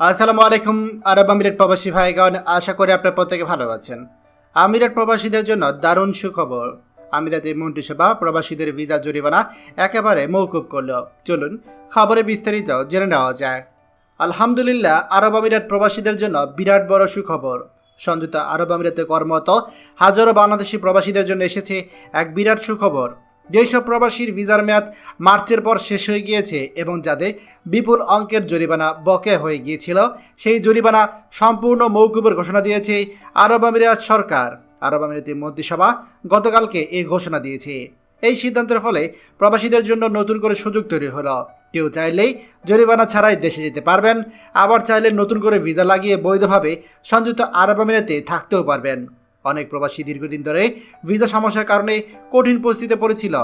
আসসালামু আলাইকুম, আরব আমিরাত প্রবাসী ভাইগণ, আশা করি আপনার প্রত্যেকে ভালো আছেন। আমিরাত প্রবাসীদের জন্য দারুণ সুখবর। আমিরাতের মন্ত্রিসভা প্রবাসীদের ভিসা জরিমানা একেবারে মৌকুব করল। চলুন খবরে বিস্তারিত জেনে নেওয়া যাক। আলহামদুলিল্লাহ, আরব আমিরাত প্রবাসীদের জন্য বিরাট বড় সুখবর। সংযুক্ত আরব আমিরাতে কর্মরত হাজারো বাংলাদেশি প্রবাসীদের জন্য এসেছে এক বিরাট সুখবর। যেসব প্রবাসীর ভিসার মেয়াদ মার্চের পর শেষ হয়ে গিয়েছে এবং যাদের বিপুল অঙ্কের জরিমানা বকে হয়ে গিয়েছিল, সেই জরিমানা সম্পূর্ণ মৌকুবের ঘোষণা দিয়েছে আরব আমিরাত সরকার। আরব আমিরাতের মন্ত্রিসভা গতকালকে এই ঘোষণা দিয়েছে। এই সিদ্ধান্তের ফলে প্রবাসীদের জন্য নতুন করে সুযোগ তৈরি হলো। কেউ চাইলেই জরিমানা ছাড়াই দেশে যেতে পারবেন, আবার চাইলে নতুন করে ভিসা লাগিয়ে বৈধভাবে সংযুক্ত আরব আমিরাতে থাকতেও পারবেন। অনেক প্রবাসী দীর্ঘদিন ধরে ভিসা সমস্যার কারণে কঠিন পরিস্থিতিতে পড়েছিল।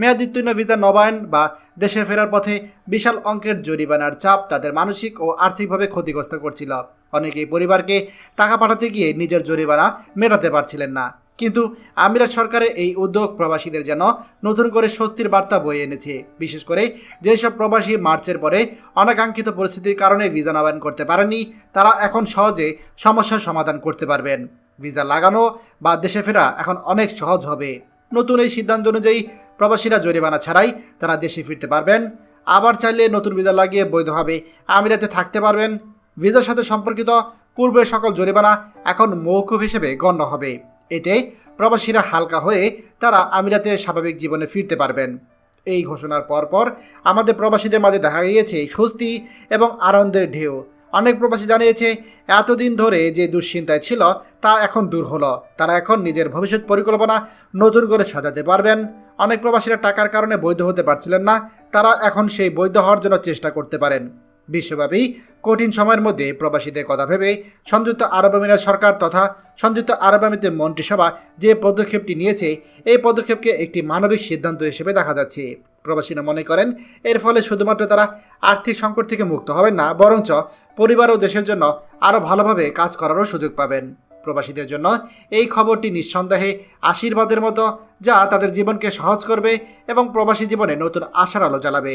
মেয়াদোত্তীর্ণ ভিসা নবায়ন বা দেশে ফেরার পথে বিশাল অঙ্কের জরিমানার চাপ তাদের মানসিক ও আর্থিকভাবে ক্ষতিগ্রস্ত করছিল। অনেকেই পরিবারকে টাকা পাঠাতে গিয়ে নিজের জরিমানা মেটাতে পারছিলেন না। কিন্তু আমিরাত সরকারের এই উদ্যোগ প্রবাসীদের যেন নতুন করে স্বস্তির বার্তা বয়ে এনেছে। বিশেষ করে যেসব প্রবাসী মার্চের পরে অনাকাঙ্ক্ষিত পরিস্থিতির কারণে ভিসা নবায়ন করতে পারেননি, তারা এখন সহজে সমস্যার সমাধান করতে পারবেন। ভিসা লাগানো বা দেশে ফেরা এখন অনেক সহজ হবে। নতুন এই সিদ্ধান্ত অনুযায়ী প্রবাসীরা জরিমানা ছাড়াই তারা দেশে ফিরতে পারবেন। আবার চাইলে নতুন ভিসা লাগিয়ে বৈধভাবে আমিরাতে থাকতে পারবেন। ভিসার সাথে সম্পর্কিত পূর্বের সকল জরিমানা এখন মৌকুব হিসেবে গণ্য হবে। এতে প্রবাসীরা হালকা হয়ে তারা আমিরাতে স্বাভাবিক জীবনে ফিরতে পারবেন। এই ঘোষণার পরপর আমাদের প্রবাসীদের মাঝে দেখা গিয়েছে স্বস্তি এবং আনন্দের ঢেউ। অনেক প্রবাসী জানিয়েছে, এতদিন ধরে যে দুশ্চিন্তায় ছিল, তা এখন দূর হলো। তারা এখন নিজের ভবিষ্যৎ পরিকল্পনা নতুন করে সাজাতে পারবেন। অনেক প্রবাসীরা টাকার কারণে বৈধ হতে পারছিলেন না। তারা এখন সেই বৈধ হওয়ার জন্য চেষ্টা করতে পারেন। বিশ্বব্যাপী কঠিন সময়ের মধ্যে প্রবাসীদের কথা ভেবে সংযুক্ত আরব আমিরাত সরকার তথা সংযুক্ত আরব আমিরাতের মন্ত্রিসভা যে পদক্ষেপটি নিয়েছে, এই পদক্ষেপকে একটি মানবিক সিদ্ধান্ত হিসেবে দেখা যাচ্ছে। প্রবাসীরা মনে করেন, এর ফলে শুধুমাত্র তারা আর্থিক সংকট থেকে মুক্ত হবেন না, বরঞ্চ পরিবার ও দেশের জন্য আরও ভালোভাবে কাজ করারও সুযোগ পাবেন। প্রবাসীদের জন্য এই খবরটি নিঃসন্দেহে আশীর্বাদের মতো, যা তাদের জীবনকে সহজ করবে এবং প্রবাসী জীবনে নতুন আশার আলো জ্বালাবে।